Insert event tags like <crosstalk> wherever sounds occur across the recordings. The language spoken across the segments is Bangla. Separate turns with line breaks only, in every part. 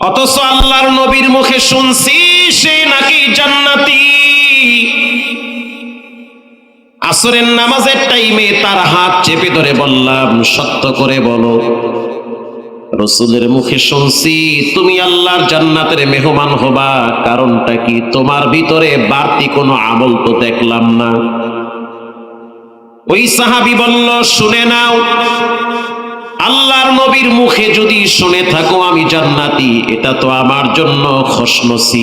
অথচ আল্লাহর নবীর মুখে শুনছি, সে নাকি জান্নাতি। আসরের নামাজের টাইমে তার হাত চেপে ধরে বললাম, সত্য করে বলো। রসুলের মুখে শুনছি, তুমি আল্লাহর জান্নাতের মেহমান হবা, কারণটা কি তোমার ভিতরে বাড়তি কোনো আমল তো দেখলাম না? ওই সাহাবি বলল, শুনে নাও আল্লাহর নবীর মুখে যদি শুনে থাকো, আমি জান্নাতি। এটা তো আমার জন্য খসনসিব।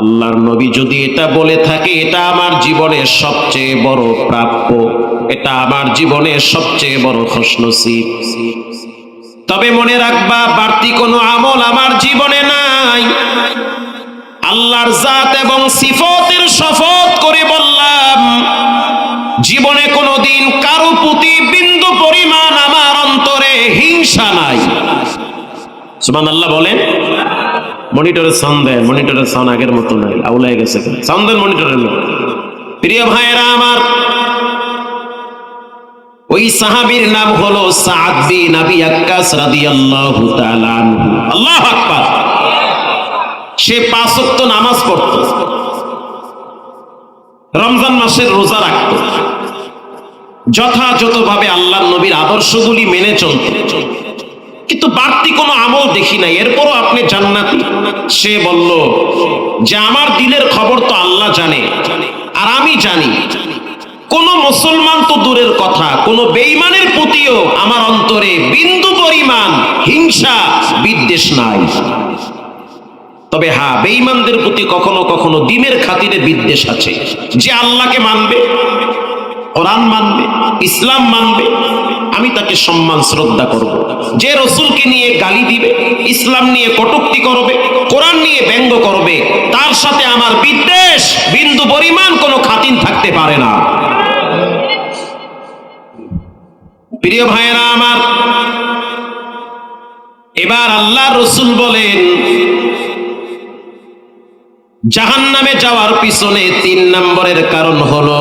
আল্লাহর নবী যদি এটা বলে থাকে, এটা আমার জীবনের সবচেয়ে বড় প্রাপ্য। এটা আমার জীবনের সবচেয়ে বড় খসনসিব। তবে মনে রাখবা, বাড়তি কোনো আমল আমার জীবনে নাই। আল্লাহর জাত এবং সিফতের শপথ করে বললাম জীবনে কোনোদিন কারও প্রতি বিন্দু পরিমাণ আমার অন্তরে হিংসা নাই। সুমান আল্লাহ বলেন মনিটরের সাউন্ড দেয় মনিটরের সাউন্ড আগের মতো নাই আউলাই গেছে সাউন্ড দেন মনিটরের লোক। প্রিয় ভাইয়েরা আমার, ওই সাহাবীর নাম হলো সাদ বিন আবি আক্কাস রাদিয়াল্লাহু তাআলা আনহু। আল্লাহু আকবার। সে পাঁচ ওয়াক্ত নামাজ পড়ত। রমজান মাসের রোজা রাখত। যথাযথভাবে আল্লাহর নবীর আদর্শগুলি মেনে চলত কিন্তু বাড়তি কোনো আমল দেখি নাই। এরপরও আপনি জান্নাতি। সে বলল, যে আমার দিলের খবর তো আল্লাহ জানে, আর আমি জানি। কোন মুসলমান তো দূরের কথা, কোন বেইমানের প্রতিও আমার অন্তরে বিন্দু পরিমাণ হিংসা, বিদ্বেষ নাই। তবে হ্যাঁ বেঈমানদের প্রতি কখনো কখনো দিনের খাতিরে বিদ্বেষ আছে। যে আল্লাহকে মানবে কোরআন মানবে, ইসলাম মানবে, আমি তাকে সম্মান, শ্রদ্ধা করব। যে রসুলকে নিয়ে গালি দিবে, ইসলাম নিয়ে কটুক্তি করবে, কোরআন নিয়ে ব্যঙ্গ করবে, তার সাথে আমার বিদ্বেষ, বিন্দু পরিমাণ কোনো খাতিন থাকতে পারে না প্রিয় ভাইয়েরা আমার, এবার আল্লাহ রসুল বলেন জাহান নামে যাওয়ার পিছনে তিন নম্বরের কারণ হলো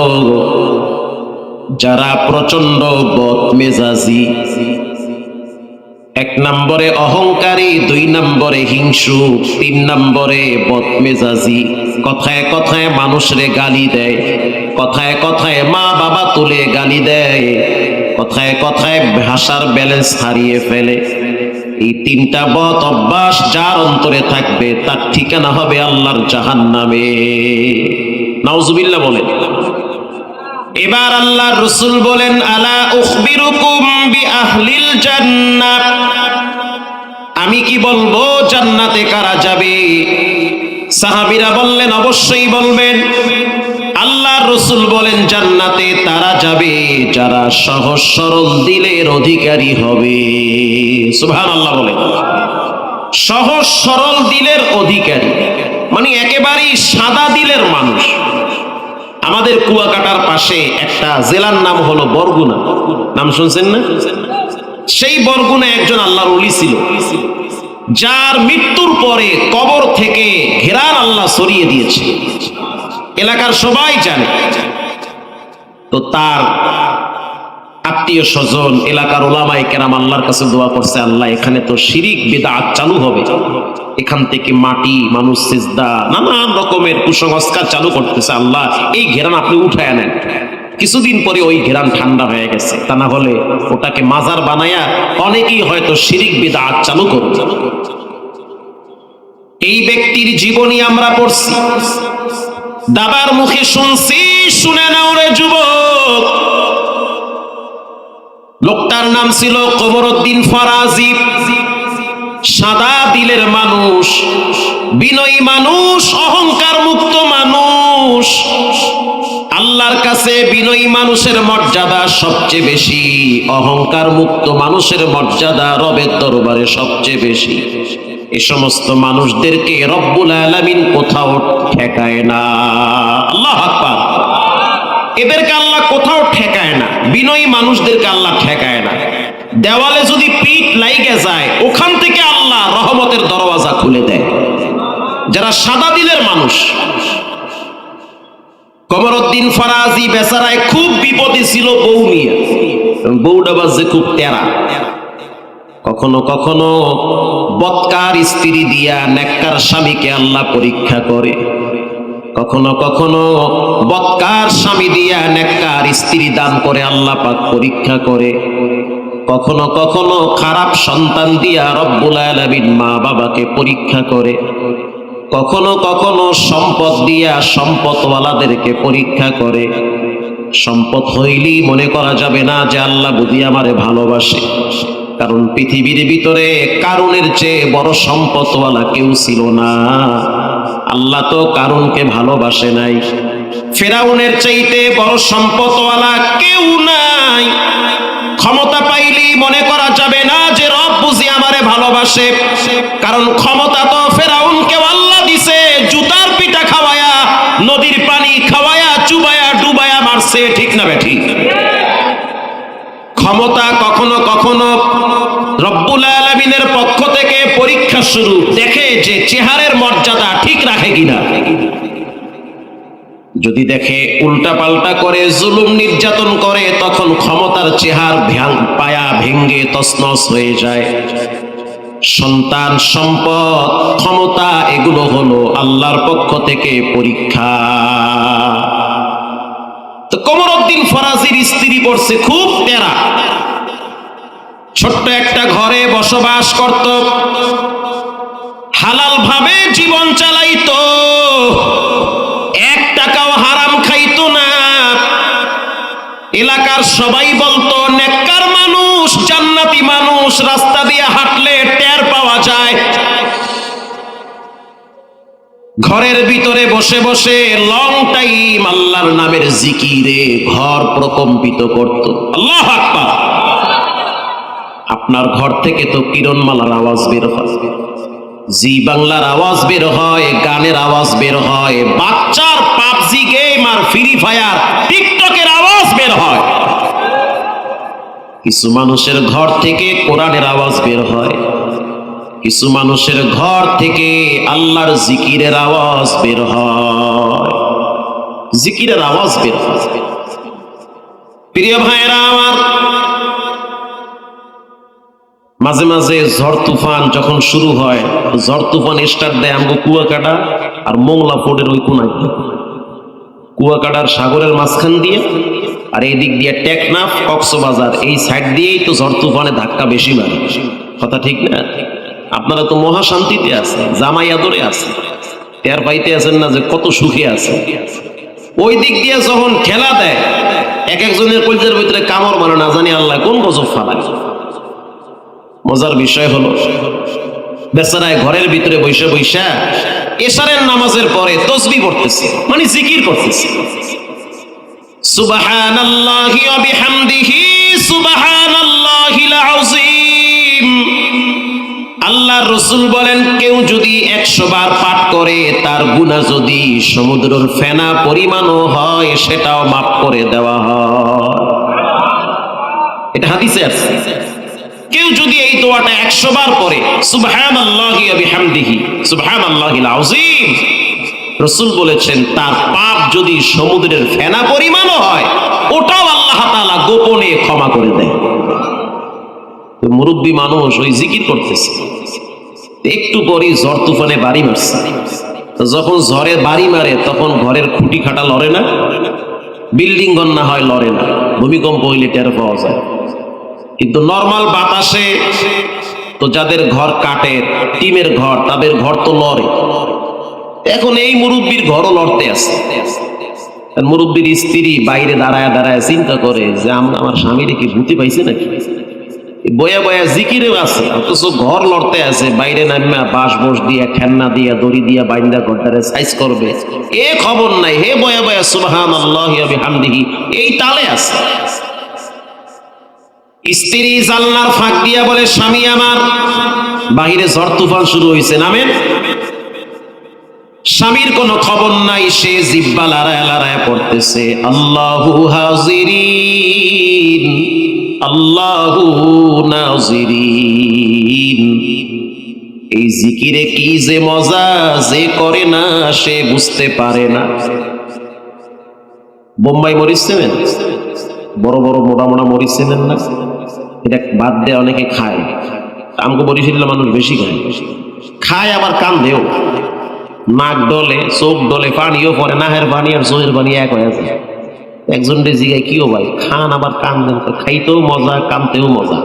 যারা প্রচণ্ড বদমেজাজি। এক নম্বরে অহংকারী, দুই নম্বরে হিংসু, তিন নম্বরে বদমেজাজি। কথায় কথায় মানুষরে গালি দেয়, কথায় কথায় মা বাবা তুলে গালি দেয়, কথায় কথায় ভাষার ব্যালেন্স হারিয়ে ফেলে। এই তিনটা বদ অভ্যাস যার অন্তরে থাকবে, তার ঠিকানা হবে আল্লাহর জাহান নামে নাউজুবিল্লাহ বলেন। এবার আল্লাহ রসুল বলেন, আলা বি আহলিল জান্নাত? আমি কি বলব, জান্নাতে কারা যাবে? সাহাবীরা বললেন, অবশ্যই বলবেন। আল্লাহ রসুল বলেন, জান্নাতে তারা যাবে, যারা সহজ সরল দিলের অধিকারী হবে। সুবহান আল্লাহ বলেন। সহজ সরল দিলের অধিকারী মানে একেবারেই সাদা দিলের মানুষ। আমাদের কুয়াকাটার পাশে একটা জেলার নাম হলো বরগুনা। নাম শুনছেন না? সেই বরগুনা একজন আল্লাহর অলি ছিল, যার মৃত্যুর পরে কবর থেকে ঘেরার আল্লাহ সরিয়ে দিয়েছে। এলাকার সবাই জানে। তো তার আত্মীয় স্বজন, এলাকার ওলামাই কেরাম আল্লাহর কাছে দোয়া করছে, আল্লাহ, এখানে তো শিরিক, বেদাত চালু হবে। এখান থেকে মাটি, মানুষ সিজদা নানান রকমের কুসংস্কার চালু করতেছে আল্লাহ। এই ঘেরান আপনি উঠায় নেন। কিছুদিন পরে ওই ঘেরান ঠান্ডা হয়ে গেছে। তা না হলে ওটাকে মাজার বানায়া অনেকেই হয়তো শিরিক, বেদাত চালু করবে। এই ব্যক্তির জীবনী আমরা পড়ছি। দাবার মুখে শুনছি, শুনে নাও রে যুবক। লোকটার নাম ছিল কমরুদ্দিন ফরাজি। সাদা দিলের মানুষ, বিনয়ী মানুষ, অহংকার মুক্ত মানুষ। আল্লাহর কাছে বিনয়ী মানুষের মর্যাদা সবচেয়ে বেশি, অহংকার মুক্ত মানুষের মর্যাদা রবের দরবারে সবচেয়ে বেশি। এ সমস্ত মানুষদেরকে রব্বুল আলামিন কোথাও ঠেকায় না। আল্লাহ আকবার। এদেরকে আল্লাহ কোথাও ঠেকায় না। বিনয়ী মানুষদেরকে আল্লাহ ঠেকায় না। দেওয়ালে যদি পিঠ লাইগে যায়, ওখান থেকে আল্লাহ রহমতের দরওয়াজা খুলে দেয়। যারা সাদা দিলের মানুষ। কমরুদ্দিন ফরাজি বেচারায় খুব বিপদে ছিল বউ নিয়ে। বউটা বাজছে খুব টেরা। কখনো কখনো বৎকার স্ত্রী দিয়া নেককার স্বামীকে আল্লাহ পরীক্ষা করে। কখনো কখনো বৎকার স্বামী দিয়া নেককার স্ত্রী দান করে আল্লাহ পাক পরীক্ষা করে। কখনো কখনো খারাপ সন্তান দিয়া রব্বুল আলামিন মা বাবাকে পরীক্ষা করে। কখনো কখনো সম্পদ দিয়া সম্পদওয়ালাদেরকে পরীক্ষা করে। সম্পদ হইলেই মনে করা যাবে না যে আল্লাহ বুঝি আমারে ভালোবাসে। কারণ পৃথিবীর ভিতরে কারণের চেয়ে বড় সম্পদওয়ালা কেউ ছিল না। আল্লাহ তো কারণকে ভালোবাসে নাই। ফেরাউনের চাইতে বড় সম্পদওয়ালা কেউ নাই। ক্ষমতা পাইলেই মনে করা যাবে না যে রব বুঝি আমারে ভালোবাসে। কারণ ক্ষমতা তো ফেরাউনকেও আল্লাহ দিছে, জুতার পিঠা খাওয়ায়া, নদীর পানি খাওয়ায়া, চুবায়া, ডুবায়া মারছে, ঠিক না বেঠি ক্ষমতা কখনো কখনো রব্বুল আলমিনের পক্ষ থেকে পরীক্ষা শুরু। দেখে যে চেহারের মর্যাদা ঠিক রাখে কিনা। যদি দেখে উল্টা পাল্টা করে, জুলুম নির্যাতন করে, তখন ক্ষমতার চেহার পায়া ভেঙ্গে তসনস হয়ে যায়। সন্তান সম্পদ, ক্ষমতা, এগুলো হলো আল্লাহর পক্ষ থেকে পরীক্ষা। তো কমরউদ্দিন ফরাজির স্ত্রী পড়ছে খুব তেরা ছোট্ট একটা ঘরে বসবাস করত। হালাল ভাবে জীবন চালাইতো। এলাকার সবাই বলতো, নেককার মানুষ, জান্নাতি মানুষ, রাস্তা দিয়ে হাঁটলে টের পাওয়া যায়। ঘরের ভিতরে বসে বসে লং টাইম আল্লাহর নামের জিকিরে ঘর প্রকম্পিত করত। আল্লাহ আকবার! আপনার ঘর থেকে তো কিরণমালার আওয়াজ বের হয়। জি বাংলার আওয়াজ বের হয়, গানের আওয়াজ বের হয়। বাচ্চার পাবজি গেম আর ফ্রি ফায়ার কিছু মানুষের ঘর থেকে কোরআনের আওয়াজ বের হয়। কিছু মানুষের ঘর থেকে আল্লাহর জিকিরের আওয়াজ বের হয়। জিকিরের আওয়াজ বের প্রিয় ভাইয়েরা আমার, মাঝে মাঝে ঝড় তুফান যখন শুরু হয়, ঝড় তুফান স্টার্ট দেয় আমগো কুয়াকাটা আর মোংলা পোর্টের ওই কোনায়। কুয়াকাটার সাগরের মাঝখান দিয়ে আর এই দিক দিয়ে টেকনাফ, কক্সবাজার, এই সাইড দিয়েই তো ঝড় তুফানে ধাক্কা বেশি মারে। কথা ঠিক না? আপনারা তো মহা শান্তিতে আছেন জামাই আদরে আছেন। টের পাইতে আছেন না যে কত সুখে আছে ওই দিক দিয়ে যখন খেলা দেয়, এক একজনের কলজের ভিতরে কামড় মানে না জানি আল্লাহ কোন গজব ফালায়। মজার বিষয় হলো, বেচারায় ঘরের ভিতরে বৈশা বৈশা এশারের নামাজের পরে তসবি পড়তেছে মানে জিকির করতেছে। সুবহানাল্লাহি ওয়া সুবহানাল্লাহিল আল্লাহর রসুল বলেন, কেউ যদি একশো বার পাঠ করে, তার গুণা যদি সমুদ্রের ফেনা পরিমাণও হয়, সেটাও মাফ করে দেওয়া হয়। এটা হাদিসে আছে। কেউ যদি এই দোয়াটা একশো বার পরে সুবহান আল্লাহি বিহামদিহি সুবহান আল্লাহিল আযীম রসুল বলেছেন, তার পাপ যদি সমুদ্রের ফেনা পরিমাণও হয়, ওটাও আল্লাহ তাআলা গোপনে ক্ষমা করে দেয়। মুরব্বী মানুষ ওই জিকির করতেছে। একটু পরই ঝড় তুফানে বাড়ি মারছে। যখন ঝড়ে বাড়ি মারে, তখন ঘরের খুঁটি খাটা লড়ে না, বিল্ডিং ঘর না হয় লড়ে না, ভূমিকম্প হইলে টের পাওয়া যায়। কিন্তু নর্মাল বাতাসে তো যাদের ঘর কাটে, টিমের ঘর, তাদের ঘর তো লড়ে। এখন এই মুরব্বীর ঘরও লড়তে আছে। মুরব্বীর স্ত্রী বাইরে দাঁড়ায় দাঁড়ায় চিন্তা করে যে আম- আমার স্বামীরে কি ভূতি পাইছে নাকি? বয়া বয়া জিকিরেও আছে, অথচ ঘর লড়তে আছে, বাইরে নামা বাঁশ বোস দিয়া ঠেন্না দিয়া, দড়ি দিয়া, বাইন্দা ঘরটারে সাইজ করবে। এ খবর নাই, হে বয়া বয়া সুবহান আল্লাহ বিহামদিহি, এই তালে আছে। স্ত্রী জালনার ফাঁক দিয়া বলে, স্বামী আমার, বাহিরে ঝড় তুফান শুরু হয়েছে নামেন। স্বামীর কোনো খবর নাই, সে জিব্বা লড়ায় লড়ায় পড়তেছে। আল্লাহু হাজিরিন, আল্লাহু নাজিরিন। এই জিকিরে কি যে মজা যে করে না, সে বুঝতে পারে না। বোম্বাই মরিচ বড় বড় মোটা মোটা মরিচ না? এটা বাদ দিয়ে অনেকে খায়। আমাকে বরিশালের মানুষ বেশি খায়। খায় আবার কান্দেও। নাক ডলে, চোখ ডলে, পানিও পরে নাহের পানি আর চোখের পানি এক হয়ে আছে একজন রে জিগায় কিও ভাই, খান আবার কান্দেন তো, খাইতেও মজা, কানতেও মজা।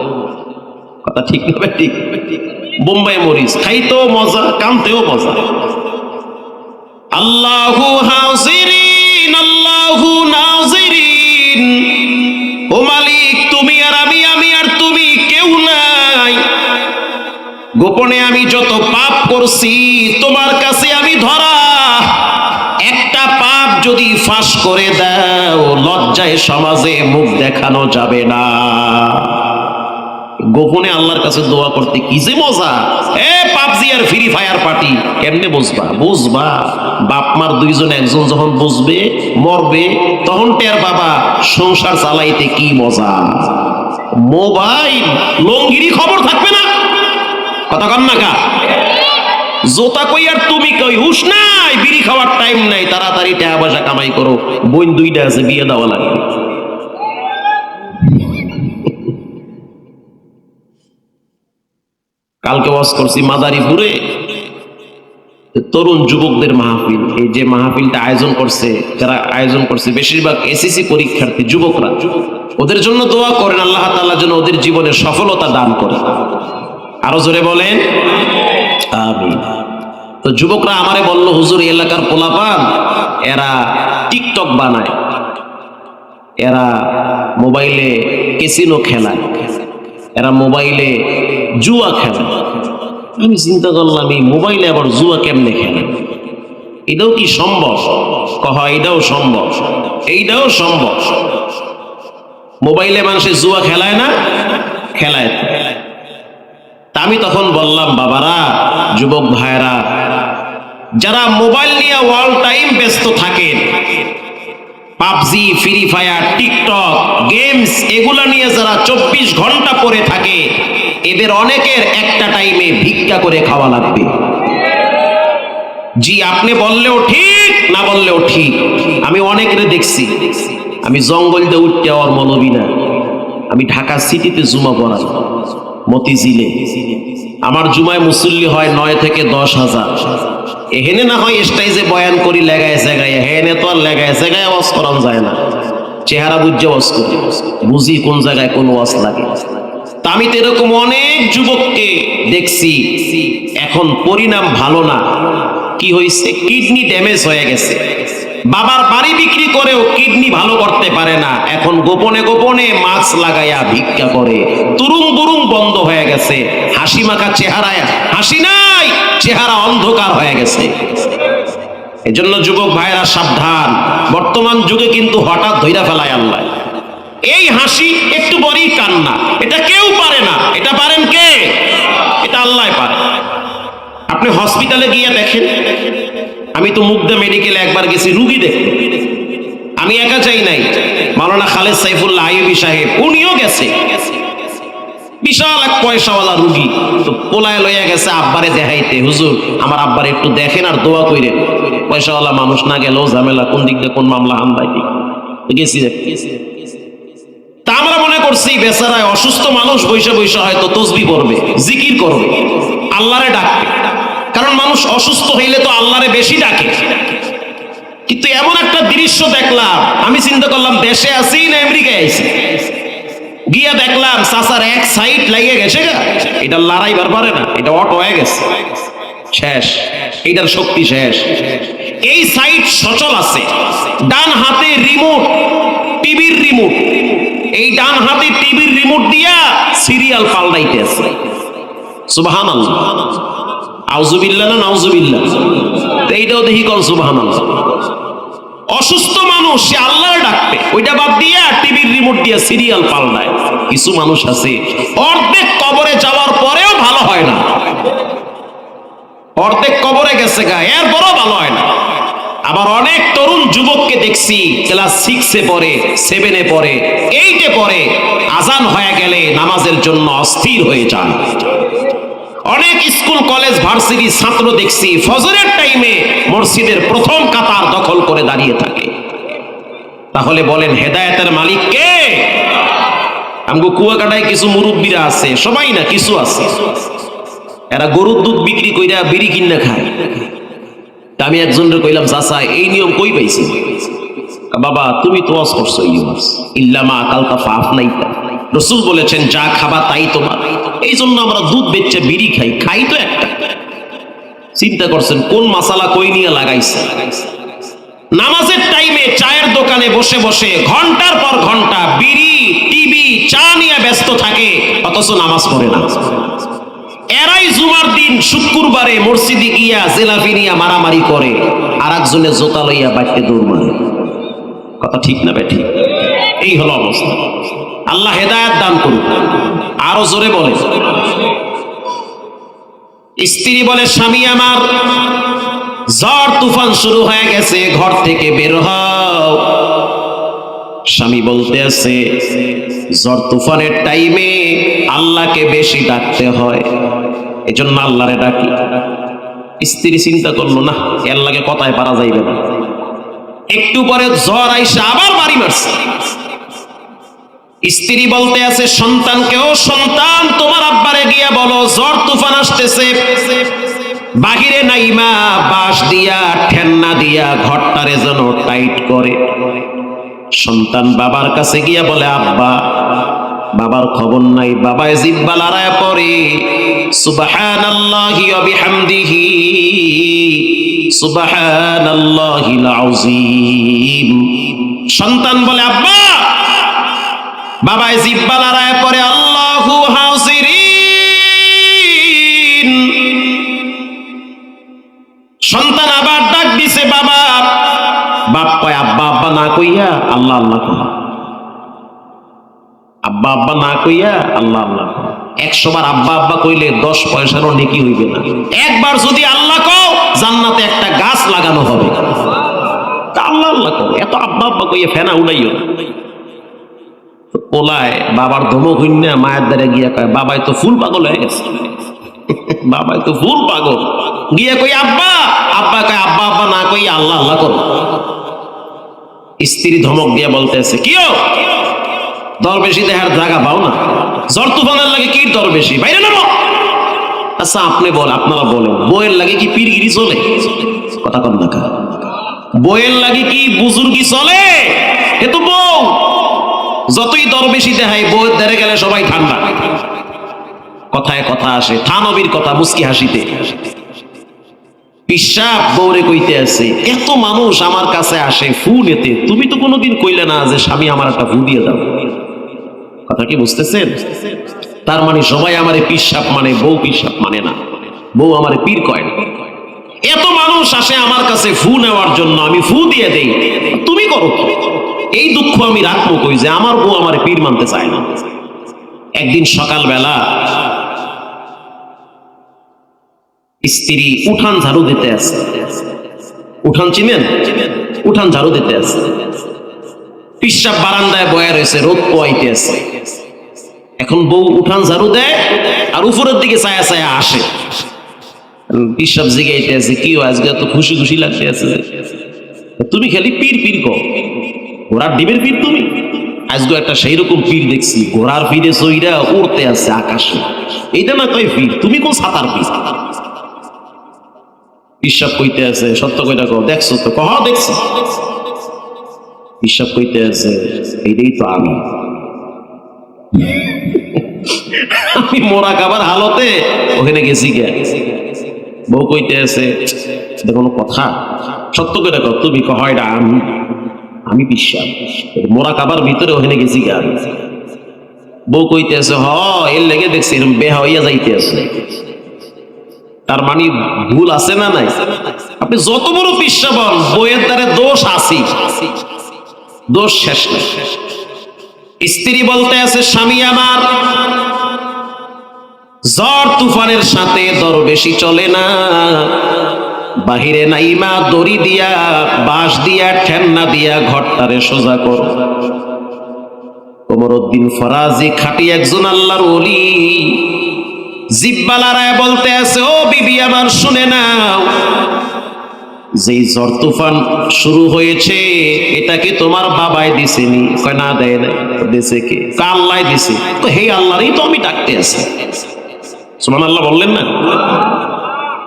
কথা ঠিক না ঠিক? বোম্বাই মরিচ, খাইতেও মজা, কানতেও মজা। আল্লাহু হাজিরিন, আল্লাহু নাজিরিন। ও মালিক, তুমি আর আমি আমি আর তুমি কেউ নাই। গোপনে আমি যত পাপ করছি, তোমার কাছে ধরা, একটা পাপ যদি ফাঁস করে দাও, লজ্জায় সমাজে মুখ দেখানো যাবে না। গোপনে আল্লাহর কাছে দোয়া করতে কি যে মজা। এ পাবজি ফ্রি ফায়ার পার্টি, কেমনে বুঝবা? বুঝবা, বাপ দুইজন, একজন যখন বুঝবে, মরবে, তখন টের বাবা সংসার চালাইতে কি মজা? মোবাইল লঙ্গিরি খবর থাকবে না। কথা কন না কা? জোতা কই আর তুমি কই? হুশ নাই, বিড়ি খাওয়ার টাইম নাই। তাড়াতাড়ি টাকা পয়সা কামাই করো। বোন দুইটা আছে, বিয়ে দেওয়া লাগে। কালকে ওয়াজ করছি মাদারীপুরে। তরুণ যুবকদের মাহফিল। এই যে মাহফিলটা আয়োজন করছে, যারা আয়োজন করছে, বেশিরভাগ এসএসসি পরীক্ষার্থী যুবকরা। ওদের জন্য দোয়া করেন, আল্লাহ তাআলা যেন ওদের জীবনে সফলতা দান করে। আরও জোরে বলেন। আমিন। তো যুবকরা আমারে বলল, হুজুর এলাকার পোলাপান, এরা টিকটক বানায়। এরা মোবাইলে কেসিনো খেলায়। এরা মোবাইলে জুয়া খেলে। আমি চিন্তা করলাম, এই মোবাইলে আবার জুয়া কেমনে খেলে? এটাও কি সম্ভব? কহ, এটাও সম্ভব। এইটাও সম্ভব। মোবাইলে মানুষের জুয়া খেলায় না? খেলায় আমি তখন বললাম, বাবারা, যুবক ভাইরা যারা মোবাইল নিয়ে অল টাইম ব্যস্ত থাকেন, PUBG, Free Fire, TikTok, games, এগুলা নিয়ে যারা চব্বিশ ঘণ্টা পরে থাকে, এদের অনেকের একটা টাইমে ভিক্ষা করে খাওয়া লাগবে। জি, আপনি বললেও ঠিক, না বললেও ঠিক। আমি অনেকের দেখছি, আমি জঙ্গল দিয়ে উঠতে আমার মলবি না। আমি ঢাকা সিটিতে জুমা পড়াই, মতিঝিলে। আমার জুমায় মুসল্লি হয় নয় থেকে দশ হাজার। এহেনে না হয় স্টাইজে বয়ান করি, লেগায় সেগায় হেনে তো আর লেগায় সেগায় ওয়াজ করানো যায় না। চেহারা বুঝে ওয়াজ করি। বুঝি কোন জায়গায় কোন ওয়াজ লাগে। তা আমি তো এরকম অনেক যুবককে দেখছি, এখন পরিণাম ভালো না। কি হয়েছে কিডনি ড্যামেজ হয়ে গেছে। বাবার বাড়ি বিক্রি করেও কিডনি ভালো করতে পারে না। এখন গোপনে গোপনে মাছ লাগাইয়া ভিক্ষা করে। তুরুং বুরুং বন্ধ হয়ে গেছে। হাসি মাখা চেহারায় হাসি নাই, চেহারা অন্ধকার হয়ে গেছে। এজন্য যুবক ভাইরা সাবধান। বর্তমান যুগে কিন্তু হঠাৎ ধৈরা ফেলায় আল্লাহ। এই হাসি একটু বড়ই কান্না। এটা কেউ পারে না। এটা পারেন কে? এটা আল্লাহ পারে। আপনি হসপিটালে গিয়ে দেখেন। আমি তো মুগ্ধা মেডিকেলে একবার গেছি, রুগী দেখতে আমি একা চাই নাই। মাওলানা খালেদ সাইফুল্লাহ আইবি সাহেব, উনিও গেছে। বিশাল এক পয়সাওয়ালা রুগী। তো পোলায় লইয়া গেছে, আব্বারে দেখাইতে, হুজুর, আমার আব্বারে একটু দেখেন আর দোয়া কইরেন। পয়সাওয়ালা মানুষ না গেলেও ঝামেলা, কোন দিক দিয়ে কোন মামলা হামলাই গেছি তা আমরা মনে করছি, বেচারায় অসুস্থ মানুষ বৈশা বৈশা হয়তো তসবি করবে জিকির করবে। আল্লাহরে ডাকবে। কারণ মানুষ অসুস্থ হইলে তো আল্লাহরে বেশি ডাকে। কিন্তু এমন একটা দৃশ্য দেখলাম, আমি চিন্তা করলাম, দেশে আছি না আমেরিকায় আছি? গিয়া দেখলাম, চাচার এক সাইড লাগিয়ে গেছে গা। এটা লড়াইবার পারে না, এটা অট হয়ে গেছে। শেষ এইটার শক্তি শেষ। এই সাইড সচল আছে। ডান হাতে রিমোট টিভির রিমোট এই ডান হাতে টিভির রিমোট দিয়া সিরিয়াল পাল্টাইতে আছে। সুবাহান অসুস্থ মানুষ, সে ডাকবে ওইটা বাদ দিয়া টিভির রিমোট দিয়া সিরিয়াল পাল্টায়। কিছু মানুষ আছে। অর্ধেক কবরে যাওয়ার পরেও ভালো হয় না। অর্ধেক কবরে গেছে গা, এরপরও ভালো হয় না। আবার অনেক তরুণ যুবককে দেখছি, ক্লাস সিক্সে পড়ে সেভেনে পড়ে এইটে পড়ে, আজান হয়ে গেলে নামাজের জন্য অস্থির হয়ে যান। অনেক স্কুল, কলেজ, ভার্সিটি ছাত্র দেখছি, ফজরের টাইমে মসজিদের প্রথম কাতার দখল করে দাঁড়িয়ে থাকে। তাহলে বলেন, হেদায়েতের মালিক কে? আমগো কুয়াকাটায় কিছু মুরব্বীরা আছে, সবাই না কিছু আছে। এরা গরুর দুধ বিক্রি কইরা বিড়ি কিনা খায়। তা আমি একজনের কইলাম, চাচা, এই নিয়ম কই পাইছি বাবা, তুমি তো ওয়াজ করছ ইল্লামা আকালতা ফাফ নাইতা রসুল বলেছেন, যা খাবা তাই তোমার। এই জন্য আমরা দুধ বেচে বিড়ি খাই খাই তো একটা। চিন্তা করছেন, কোন মাসালা কই নিয়ে লাগাইছে? নামাজের টাইমে চায়ের দোকানে বসে বসে ঘণ্টার পর ঘণ্টা বিড়ি, টিভি, চা নিয়ে ব্যস্ত থাকে, অথচ নামাজ পড়ে না। এরাই জুমার দিন শুক্রবারে মসজিদে গিয়া জেলাফি নিয়া মারামারি করে আর একজনে জোতা লইয়া বাড়িতে দৌড় মারে। কথা ঠিক না বেঠি এই হলো অবস্থা। আল্লাহ হেদায়াত দান করুন আরও জোরে বলে। স্ত্রী বলে, স্বামী আমার, ঝড় তুফান শুরু হয়ে গেছে, ঘর থেকে বের হও। স্বামী বলতে আছে, ঝড় তুফানের টাইমে আল্লাহকে বেশি ডাকতে হয়, এজন্য আল্লাহরে ডাকি। স্ত্রী চিন্তা করল না আল্লাহকে কথায় পারা যাইবে না। একটু পরে জ্বর আইসা আবার বাড়ি মারছে। স্ত্রী বলতে আছে, সন্তানকেও সন্তান, তোমার আব্বারে গিয়া বলো ঝড় তুফান আসতেছে। বাহিরে নাইমা, বাঁশ দিয়া, ঠেন্না দিয়া ঘরটারে যেন টাইট করে। সন্তান বাবার কাছে গিয়া বলে, আব্বা, বাবার খবর নাই, বাবায় জিব্বা লড়ায় পড়ে। সুবহানাল্লাহি ওয়া বিহামদিহি সুবহানাল্লাহিল আযীম সন্তান বলে, আব্বা বাবায় জিব্বা লড়ায় পড়ে আল্লাহু হাজিরিন সন্তান আবার ডাক দিছে, বাবা। বাপ কয়, আব্বা আব্বা না কইয়া আল্লাহ আল্লাহ কয়। আব্বা আব্বা না কইয়া আল্লাহ আল্লাহ। একশো বার আব্বা আব্বা কইলে দশ পয়সারও নেকি হইবে না। একবার যদি আল্লাহ কও, জান্নাতে একটা গাছ লাগানো হবে। আল্লাহ আল্লাহ কও এত আব্বা আব্বা কইয়া ফেনা উড়াইও না। বাবার ধমক হইন মায়ের দ্বারা গিয়া কয়, বাবাই তো ফুল পাগল হয়ে গেছে। <laughs> বাবাই তো ফুল পাগল। গিয়ে কই আব্বা। আব্বা কয়, আব্বা আব্বা, না কই, আল্লাহ আল্লাহ স্ত্রী ধমক দিয়ে বলতেছে কিও দর বেশি দেহার জায়গা পাও না। জ্বর তুফানের লাগে কি দর বেশি? বাইরে নামো। আচ্ছা আপনি বল, আপনারা বলেন বইয়ের লাগে কি পীরগিরি চলে? কথা কন না বইয়ের লাগে কি বুজুর্গি চলে? এ তো যতই দর বেশি দেখায় বউয়ের দেরে গেলে সবাই ঠান্ডা। কথায় কথা আসে, থানবীর কথা মুস্কি হাসিতে। বৌরে কইতে আছে, এত মানুষ আমার কাছে আসে, ফু তুমি তো কোনোদিন কইলে না যে স্বামী আমার একটা ফু দিয়ে দাও কথা কি বুঝতেছেন? তার মানে সবাই আমারে পিসাব মানে বউ পিসাব মানে না। বউ আমারে পীর কয়। এত মানুষ আসে আমার কাছে ফু নেওয়ার জন্য, আমি ফু দিয়ে দেই। তুমি করো? এই দুঃখ আমি রাখব কই যে আমার বউ আমার পীর মানতে চায় না। একদিন সকালবেলা স্ত্রী উঠান ঝাড়ু দিতে আছে। উঠান চিনেন? উঠান ঝাড়ু দিতে আছে। পিসাব বারান্দায় বয়া রয়েছে, রোদ পোয়াইতে আছে। এখন বউ উঠান ঝাড়ু দেয় আর উপরের দিকে ছায়া ছায়া আসে। পিসাব জিগাইতে আছে, কি আজকে তো খুশি খুশি লাগতে আছে তুমি খালি পীর পীর কো ঘোড়ার ডিমের পীর তুমি? আজকে একটা সেই রকম পীর দেখছি, ঘোড়ার পীরে সইরা উড়তে আছে আকাশে। এইটা না কয় পীর তুমি কোন সাঁতার পীর হিসাব কইতে আছে, সত্য কইটা কো দেখছ তো? কহ, দেখছি। হিসাব কইতে আছে, এইটাই তো আমি। আমি মোরা খাবার হালতে ওখানে গেছি গে বউ কইতে আছে, এটা কোনো কথা? সত্য করে কর তুমি কহ, এটা আমি। আমি বিশ্বাস, মোরা কাবার ভিতরে ওখানে গেছি গে। বউ কইতে আছে হ, এর লেগে দেখছি এরকম বেহা হইয়া যাইতে আছে তার মানে ভুল আছে না নাই? আপনি যত বড় বিশ্বাবন বইয়ের দ্বারে দোষ আসি দোষ শেষ স্ত্রী বলতে আছে, স্বামী আমার, ঝড় তুফানের সাথে দর বেশি চলে না। বাহিরে নাইমা দড়ি দিয়া, বাঁশ দিয়া, ঠেন্না দিয়া ঘরটারে সোজা কর। কোমরউদ্দিন ফরাজি খাটি একজন আল্লাহর ওলি। জিব্বালারায় বলতে আছে, ও বিবি, আমার শুনে নাও। যেই ঝড় তুফান শুরু হয়েছে এটাকে তোমার বাবাই দিছেনি কয়, না, দেয় নাই। দিছে কে? আল্লাহ দিছে। তো হে আল্লাহরই তো আমি ডাকতে আছি। সুমান আল্লাহ বললেন না?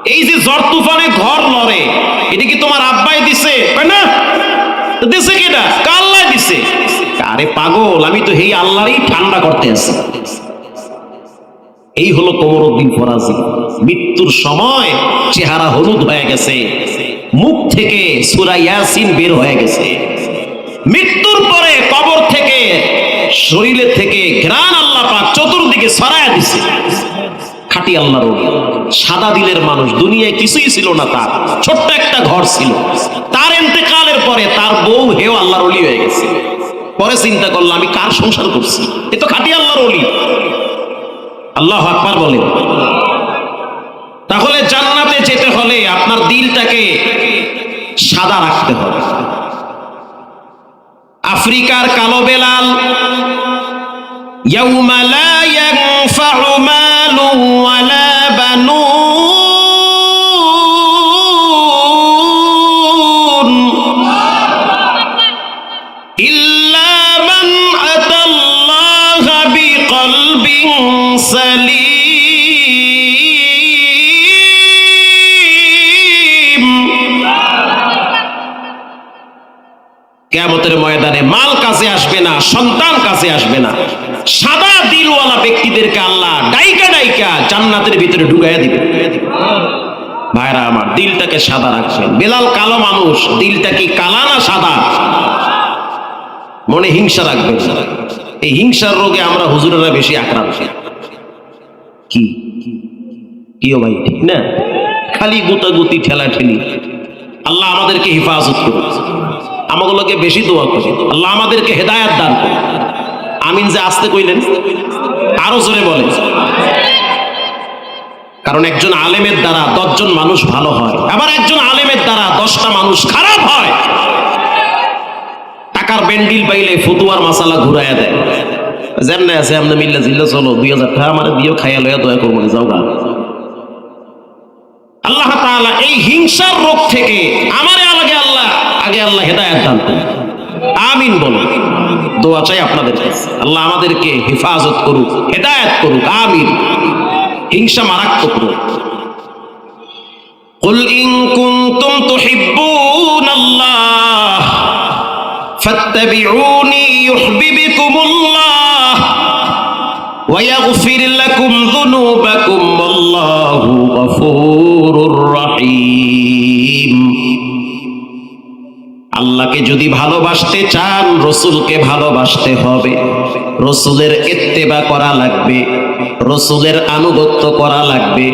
এই যে ঝড় তুফানে ঘর লড়ে এটা কি তোমার আব্বাই দিছে? না? দিছে কেটা? কাল্লাই দিছে? আরে পাগল, আমি তো এই আল্লাহরই ঠান্ডা করতে আছি। এই হলো কোমরউদ্দিন ফরাজি। মৃত্যুর সময় চেহারা হলুদ হয়ে গেছে। মুখ থেকে সূরা ইয়াসিন বের হয়ে গেছে। মৃত্যুর পরে কবর থেকে শরীরে থেকে ঘ্রাণ আল্লাহ পাক চতুর্দিকে ছড়ায় দিছে। খাটি আল্লাহর সাদা দিলের মানুষ, দুনিয়ায় কিছুই ছিল না তার। ছোট্ট একটা ঘর ছিল। তার এতেকালের পরে তার বউ হেও আল্লাহর অলি হয়ে গেছে। পরে চিন্তা করল, আমি কার সংসার করছি? এ তো খাটি আল্লাহর অলি আল্লাহ আকবার বলেন। তাহলে জান্নাতে যেতে হলে আপনার দিলটাকে সাদা রাখতে হবে। আফ্রিকার কালো বেলাল, ইয়াউমা লা ইয়ানফাউ মালু সন্তান কাছে আসবে না। সাদা দিলওয়ালা ব্যক্তিদেরকে আল্লাহ ডাইকা ডাইকা জান্নাতের ভিতরে ঢুকাইয়া দিবে। ভাইরা আমার, দিলটাকে সাদা রাখবেন বেলাল কালো মানুষ, দিলটা কি কালা না সাদা? মনে হিংসা রাখবেন। এই হিংসার রোগে আমরা হুজুরেরা বেশি আক্রান্ত। কি? কিও ভাই, ঠিক না? খালি গুতাগুতি ঠেলা ঠেলি আল্লাহ আমাদেরকে হেফাজত করুন আমাগুলোকে বেশি দোয়া করি। আল্লাহ আমাদেরকে হেদায়াত দান আমিন যে আসতে কইলেন, আরও জোরে বলেন। কারণ একজন আলেমের দ্বারা দশজন মানুষ ভালো হয়, আবার একজন আলেমের দ্বারা দশটা মানুষ খারাপ হয়। টাকার বেন্ডিল পাইলে ফতুয়ার মাসালা ঘুরাইয়া দেয়। যেমনে আছে, এমনি মিল্লা জিল্লা চলো, দুই হাজার টাকা আমার দিও, খাইয়া লইয়া দয়া করব যাও গা। আল্লাহ তাআলা এই হিংসার রোগ থেকে আমারে আল্লাহ আগে আল্লাহ হেদায়াত দান করুন আমিন বলুন দোয়া চাই আপনাদের কাছে আল্লাহ আমাদেরকে হেফাজত করুক হেদায়াত করুক আমিন হিংসা মারাত্মক রোগ قل إن كنتم تحبون الله فاتبعوني يحببكم الله ويغفر لكم ذنوبكم والله غفور رحيم আল্লাহকে যদি ভালোবাসতে চান, রসুলকে ভালোবাসতে হবে। রসুলের ইত্তেবা করা লাগবে, রসুলের আনুগত্য করা লাগবে।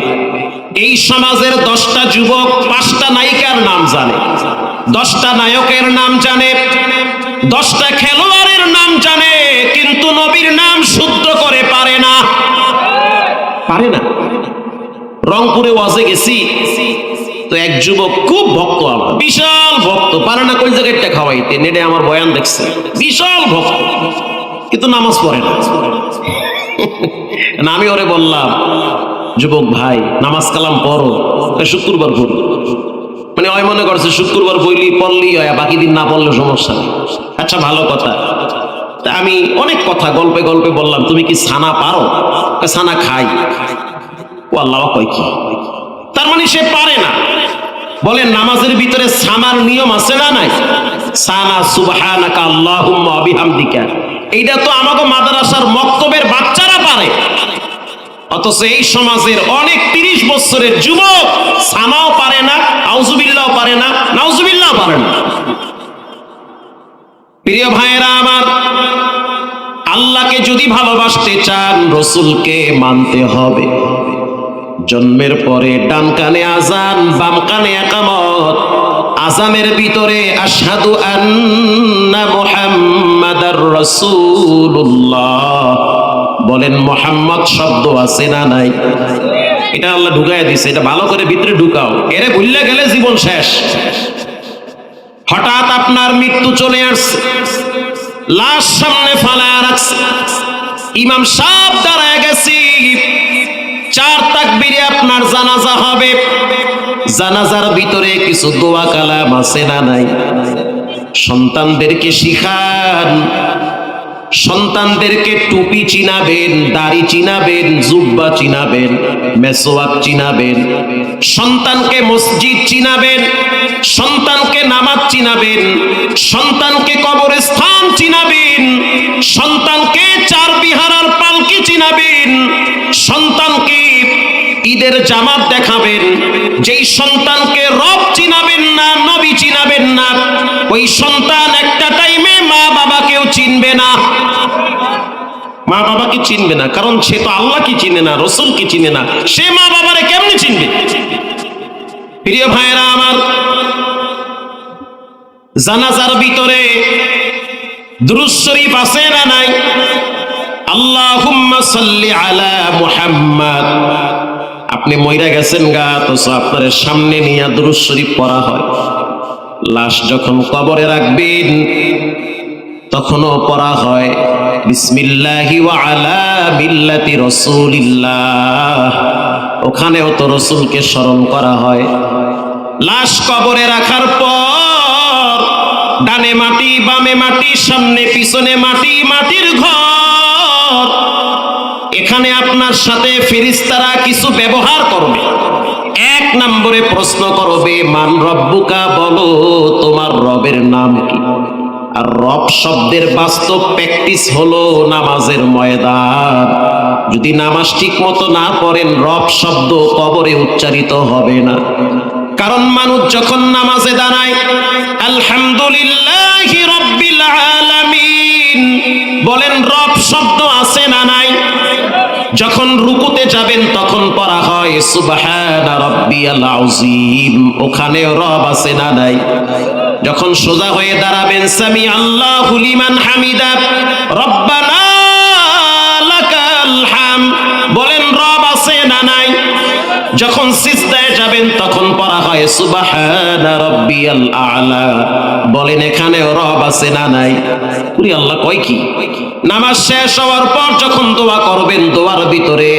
এই সমাজের দশটা যুবক, পাঁচটা নায়িকার নাম জানে। দশটা নায়কের নাম জানে, দশটা খেলোয়াড়ের নাম জানে, কিন্তু নবীর নাম শুদ্ধ করে পারে না। পারে না। রংপুরে ওয়াজে গেছি। তো এক যুবক খুব ভক্ত আমার। বিশাল ভক্ত। পারে না কোন জায়গায় খাওয়াইতে? নেটে আমার বয়ান দেখছে। বিশাল ভক্ত। কিন্তু নামাজ পড়ে না। আমি ওরে বললাম, যুবক ভাই, নামাজ কালাম পড়ো। শুক্রবার পড়ো মানে ওই মনে করছে, শুক্রবার বইলি পড়লি, হয়, বাকি দিন না পড়লে সমস্যা নেই। আচ্ছা ভালো কথা। তা আমি অনেক কথা গল্পে গল্পে বললাম, তুমি কি ছানা পারো? ছানা খাই। ও আল্লাহ কয় কি? তার মানে সে পারে না। বলে নামাজের ভিতরে সানার নিয়ম আছে না নাই? সানা সুবহানাকা আল্লাহুম্মা বিহামদিকা। এইটা তো আমাকে মাদ্রাসার মক্তবের বাচ্চারা পারে। অথচ এই সমাজের অনেক তিরিশ বছরের যুবক সানাও পারে না আউজুবিল্লাহ পারে না, নাউজুবিল্লাহ পারে না। প্রিয় ভাইয়েরা আমার, আল্লাহকে যদি ভালোবাসতে চান, রসুলকে মানতে হবে। জন্মের পরে ডান কানে আজান বাম কানে একামত। আজানের ভিতরে আশহাদু আন্না রাসূলুল্লাহ। বলেন, মোহাম্মদ শব্দ আছে না নাই? এটা আল্লাহ ঢুকায় দিছে, এটা ভালো করে ভিতরে ঢুকাও। এরে ভুললে গেলে জীবন শেষ। হঠাৎ আপনার মৃত্যু চলে আসছে। লাশ সামনে ফালায় রাখছে। ইমাম সাহেব দাঁড়ায় গেছি। চার আপনার জানাজা হবে। জানাজার ভিতরে কিছু দোয়া কালাম আছে না নাই? সন্তানদেরকে শিখান। সন্তানদেরকে টুপি চিনাবেন, দাড়ি চিনাবেন, জুব্বা চিনাবেন, মেসোয়াক চিনাবেন, সন্তানকে মসজিদ চিনাবেন, সন্তানকে নামাজ চিনাবেন, সন্তানকে কবরস্থান চিনাবেন, সন্তানকে চার বিহারার পালকি চিনাবেন, সন্তানকে ঈদের জামাত দেখাবেন, যেই সন্তানকে রব চিনাবেন না, নবী চিনাবেন না, ওই সন্তান একটা টাইমে মা বাবাকেও চিনবে না। মা বাবাকে চিনবে না, কারণ সে তো আল্লাহকে চিনে না, রসুলকে চিনে না, সে মা বাবারে কেমনে চিনবে? প্রিয় ভাইরা আমার, জানাজার ভিতরে শরীফ আছে না নাই? আল্লাহুম্মা সাল্লি আলা মুহাম্মাদ। আপনি মইরা গেছেন গা, তো আপনার সামনে নিয়ে দুরুজ শরীফ পড়া হয়। লাশ যখন কবরে রাখবেন, তখনও পড়া হয়, বিসমিল্লাহি ওয়া আলা মিল্লাতি রাসূলিল্লাহ। ওখানেও তো রসুলকে স্মরণ করা হয়। লাশ কবরে রাখার পর ডানে মাটি, বামে মাটি, সামনে পিছনে মাটি, মাটির ঘর এখানে আপনার সাথে ফেরিস্তারা কিছু ব্যবহার করবে। এক নম্বরে প্রশ্ন করবে, মান রব্বুকা? বলো, তোমার রবের নাম কি? আর রব শব্দের বাস্তব প্র্যাকটিস হলো নামাজের ময়দান। যদি নামাজ ঠিক মতো না পড়েন, রব শব্দ কবরে উচ্চারিত হবে না। কারণ মানুষ যখন নামাজে দাঁড়ায়, আলহামদুলিল্লাহ যখন রুকুতে যাবেন, তখন পড়া হয়, সুবহানা রাব্বিয়াল আযীম। ওখানে রব আছে না নাই? যখন সোজা হয়ে দাঁড়াবেন, সামি আল্লাহু লিমান হামিদা। রব্বানা লাকাল হাম। বলেন, রব আছে না নাই? যখন সিজদায় যাবেন, তখন পড়া হয়, সুবহানা রাব্বিয়াল আ'লা। বলেন এখানে রব আছে না নাই? পুরি আল্লাহ কয় কি? নামাজ শেষ হওয়ার পর যখন দোয়া করবেন, দোয়ার ভিতরে,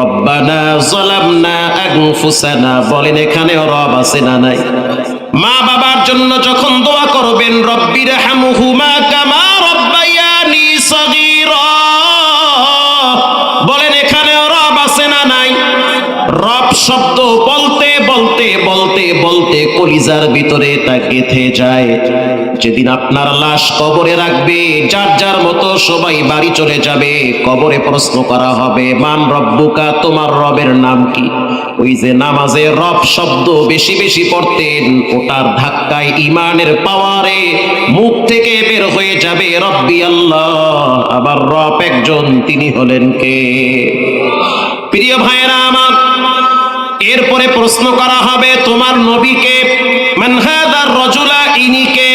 রব্বানা যালামনা আনফুসানা। বলেন এখানে রব আছে না নাই? মা বাবার জন্য যখন দোয়া করবেন রব্বির হামুহুমা কামা রব্বায়ানি সগীরা। রব শব্দ বলতে বলতে বলতে বলতে কলিজার ভিতরে তা গেথে যায়। যেদিন আপনার লাশ কবরে রাখবে, যার যার মতো সবাই বাড়ি চলে যাবে, কবরে প্রশ্ন করা হবে, মান রব্বুকা, তোমার রবের নাম কি? ওই যে নামাজে রব শব্দ বেশি বেশি পড়তেন, ওটার ধাক্কায় ইমানের পাওয়ারে মুখ থেকে বের হয়ে যাবে, রব্বি আল্লাহ আবার রব একজন, তিনি হলেন কে? প্রিয় ভাইরা আমার এরপরে প্রশ্ন করা হবে, তোমার নবীকে মানহাদার রজুলা, ইনিকে?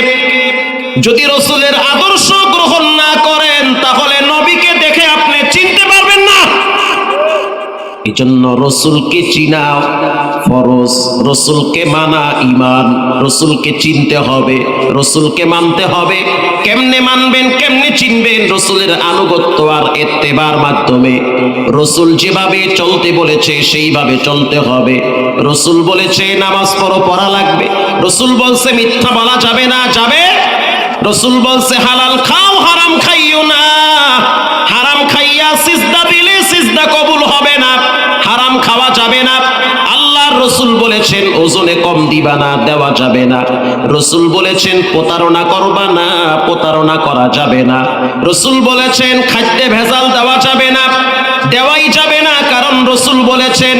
যদি রসুলের আদর্শ গ্রহণ না করেন, তাহলে নবীকে দেখে আপনি চিনতে পারবেন না। এই জন্য রসুলকে চিনা ফরজ। রসুলকে মানা ইমান রসুলকে চিনতে হবে, রসুলকে মানতে হবে। কেমনে মানবেন, কেমনে চিনবেন? রসুলের আনুগত্য আর এত্তেবার মাধ্যমে। রসুল যেভাবে চলতে বলেছে, সেইভাবে চলতে হবে। রসুল বলেছে, নামাজ পড়ো, পড়া লাগবে। রসুল বলছে, মিথ্যা বলা যাবে না, যাবে। রসুল বলছে, হালাল খাও, হারাম খাইও না। হারাম খাইয়া সিজদা দিলে সিজদা কবুল হবে না। হারাম খাওয়া যাবে না। রসুল বলেছেন, ওজনে কম দিবা না, দেওয়া যাবে না। রসুল বলেছেন, প্রতারণা করবা না, প্রতারণা করা যাবে না। রসুল বলেছেন, খাদ্যে ভেজাল দেওয়া যাবে না, দেওয়াই যাবে না, কারণ রসুল বলেছেন,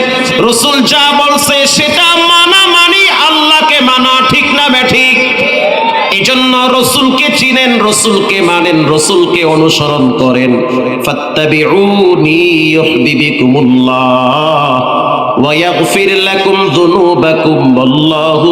রসুল যা বলছে সেটা মানা মানি আল্লাহকে মানা, ঠিক না বে ঠিক? এই জন্য রসুলকে চিনেন, রসুলকে মানেন, রসুলকে অনুসরণ করেন। ফাত্তাবিউনি ইউহিব্বুকুমুল্লাহ ওয়া ইয়াগফির লাকুম যুনুবাকুম, ওয়াল্লাহু